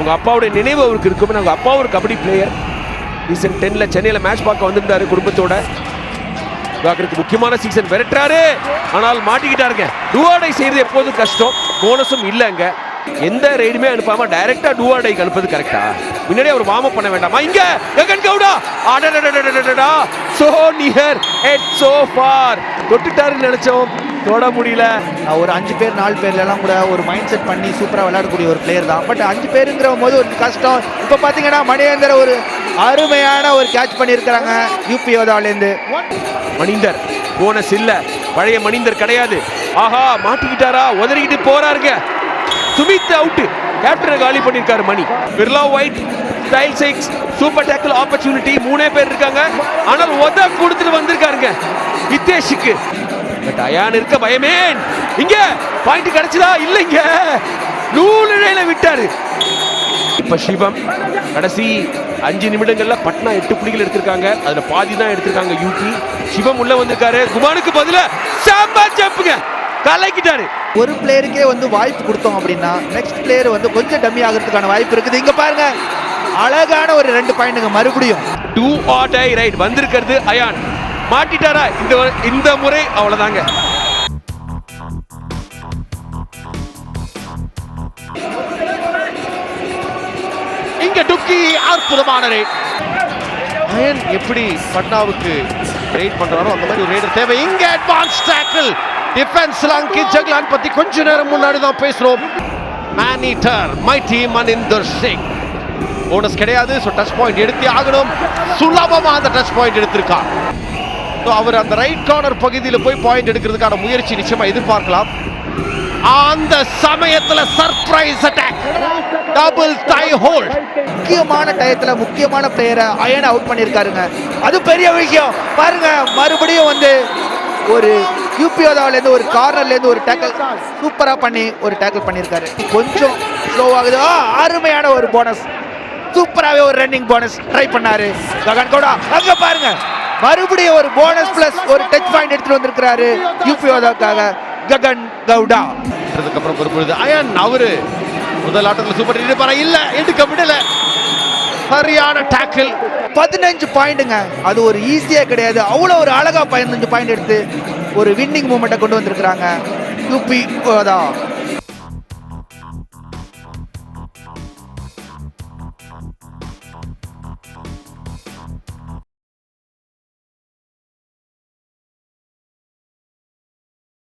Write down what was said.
அவங்க அப்பாவுடைய நினைவு அவருக்கு இருக்கும் அவங்க அப்பா ஒரு கபடி பிளேயர் சீசன் டெனில் சென்னையில் மேட்ச் பார்க்க வந்திருந்தாரு குடும்பத்தோட. திவாகருக்கு முக்கியமான சீசன் விரட்டுறாரு. ஆனால் மாட்டிக்கிட்டாருங்க. டூவாடை செய்யறது எப்போதும் கஷ்டம். போனஸும் இல்லைங்க எந்த ரைடுமே அனுப்பாம டைரக்டா டூவாடைக்கு அனுப்புறது கரெக்டா முன்னாடி அவர் வார்ம் பண்ண வேண்டாமா? இங்க! Gagan Gowda! அடடடடடடா so near yet so far தொட்டுட்டாருன்னு நினைச்சோம். தொட முடியல. ஒரு அஞ்சு பேர் நாலு பேர்லாம் கூட ஒரு மைண்ட் செட் பண்ணி சூப்பராக விளையாடக்கூடிய ஒரு பிளேயர் தான். பட் அஞ்சு பேருங்கிற போது ஒரு கஷ்டம். இப்போ பார்த்தீங்கன்னா மணிகேந்திர ஒரு அருமையான ஒரு கேட்ச் பண்ணியிருக்கிறாங்க. யூபி யோதாவிலேருந்து மணிந்தர் போனஸ் இல்லை. பழைய மணிந்தர் கிடையாது. ஆஹா மாட்டிக்கிட்டாரா? உதறிக்கிட்டு போறாருங்க. சுமித் அவுட் கேப்டனை காலி பண்ணியிருக்காரு Mani. Birla white style six super tackle opportunity மூணே பேர் இருக்காங்க. ஆனால் உத கொடுத்துட்டு வந்திருக்காருங்க. ஹித்தேஷுக்கு பட் அயான் இருக்க பயமே இங்க பாயிண்ட் கிடைச்சதா? இல்லைங்க. நூலிழையில விட்டாரு. இப்ப சிவம் கடைசி அஞ்சு நிமிடங்கள்ல பட்னா எட்டு புள்ளிகள் எடுத்திருக்காங்க. அதுல பாதி தான் எடுத்திருக்காங்க யூபி. சிவம் உள்ள வந்திருக்காரு. குமானுக்கு பதிலா சாம்பா ஜம்புங்க கலக்கிட்டாரு. ஒரு பிளேயருக்கே வந்து வாய்ப்பு கொடுத்தோம் அப்படின்னா நெக்ஸ்ட் பிளேயர் வந்து கொஞ்சம் டம்மி ஆகிறதுக்கான வாய்ப்பு இருக்குது. இங்க பாருங்க. அழகான ஒரு ரெண்டு பாயிண்ட்டுங்க மறுபடியும். டூ ஆர் டை ரைட் வந்திருக்கிறது அயான். மாட்டிட்டாரா? இந்த இந்த முறை அவ்வளவுதாங்க. இங்க டுக்கி அற்புதமான ரேட் அயன் எப்படி பட்னாவுக்கு ரைட் பண்றாரோ அந்த மாதிரி ஒரு ரைடர் தேவை. இங்க அட்வான்ஸ் டேக்கிள் டிஃபென்ஸ்ல அங்கி ஜக்லான் பத்தி கொஞ்ச நேரம் முன்னாடி தான் பேசுறோம். Maneater mighty Maninder Singh bonus கிடையாது ஸோ டச் பாயிண்ட் எடுத்தே ஆகணும். சுலபமா அந்த டச் பாயிண்ட் எடுத்திருக்கான். அவர் அந்த ரைட் கார்னர் பகுதியில் போய் பாயிண்ட் எடுக்கிறதுக்கான முயற்சி நிச்சயமா எதிர்பார்க்கலாம். அந்த சமயத்துல surprise attack double thigh hold முக்கியமான டயத்துல முக்கியமான பிளேயரை அயன் அவுட் பண்ணியிருக்காருங்க. அது பெரிய விஷயம். பாருங்க மறுபடியும் வந்து ஒரு யூபியோதாவிலேருந்து இருந்து ஒரு கார்னர்ல இருந்து ஒரு டேக்கிள் சூப்பரா பண்ணி ஒரு டேக்கிள் பண்ணியிருக்காரு. கொஞ்சம் ஸ்லோ ஆகுது. அருமையான ஒரு போனஸ் சூப்பராகவே ஒரு ரன்னிங் போனஸ் ட்ரை பண்ணாரு. ககன் கவுடா அங்க பாருங்க. மறுபடியும் ஒரு போனஸ் பிளஸ் ஒரு டச் பாயிண்ட் எடுத்துட்டு வந்திருக்கிறாரு யூபி யோதாவுக்காக ககன் கவுடா. அப்புறம் பொறுப்பொழுது அயன் அவரு முதல் ஆட்டத்தில் சூப்பர் எடுப்பாரா? இல்ல எடுக்க விடல. சரியான டேக்கிள் பதினஞ்சு பாயிண்ட்டுங்க அது ஒரு ஈஸியா கிடையாது. அவ்வளோ ஒரு அழகா பதினஞ்சு பாயிண்ட் எடுத்து ஒரு வின்னிங் மூமெண்ட்டை கொண்டு வந்திருக்கிறாங்க. யூபி தான்.